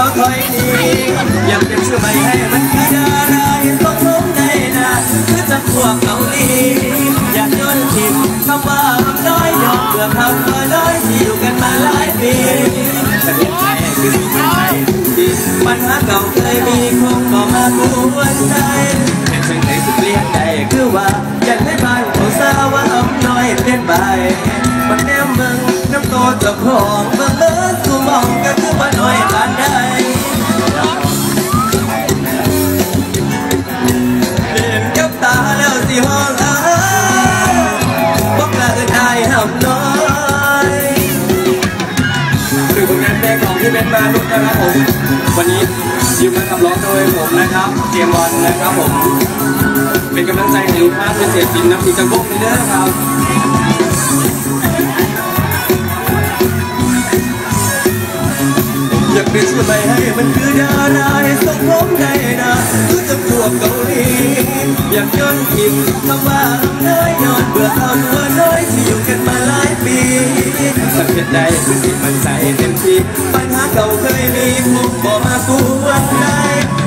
เขาถอยหนีอยากเป็นชื่อใหม่ให้มันคือดาราต้องลงในนาคือจะพวกเกาหลีอยากโยนทิมคำว่าคำน้อยยอมเบื่อคำน้อยน้อยที่อยู่กันมาหลายปีแต่เห็นใจคือสิ่งเป็นใจที่ปัญหาเก่าเคยมีคงก็มากูวันใจเป็นเพียงไหนสุดเลี่ยงใจคือว่าอยากให้บ้านของสาวว่าเอาน้อยเป็นใบมันแนมมึงน้ำโตเจ้าของ พี่เป็นมาลุกนะครับผม วันนี้ยืมมาขับร้องโดยผมนะครับเจมส์บอลนะครับผม เป็นกำลังใจให้ลูกค้าเป็นเสียสินน้ำสีจังบกนี่เด้อครับอยากเป็นชื่อใหม่ให้มันคือดาราให้สังคมได้นะคือจะพวกเกาหลีอยากย้อนทิมคำว่าน้อยนอนเบื่อเอาตัวน้อยที่อยู่กันมาหลายปีสักเพียงใดคือสิมันใส่เต็มที่ ปัญหาเก่าเคยมีคงบอกมากูวันใด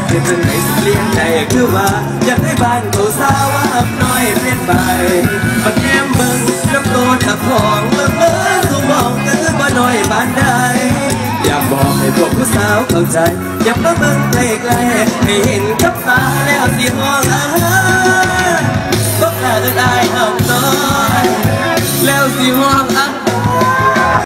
เป็นจังไหนสุดเลี้ยงใจคือว่า อยากให้บ้านเขาสาวว่าอับน้อยเปลี่ยนไปมันแง้มเบิ่งน้ำโตทับของเบิ่งเบิ่งกูมองก็คือว่าน้อยบ้านใดอยากบอกให้พวกผู้สาวเข้าใจ อยากมาเบิ่งใกล้ๆให้เห็นกับตาแล้วสิห้องอาบอกลาเอินอายห้ามน้อยแล้วสิห้อง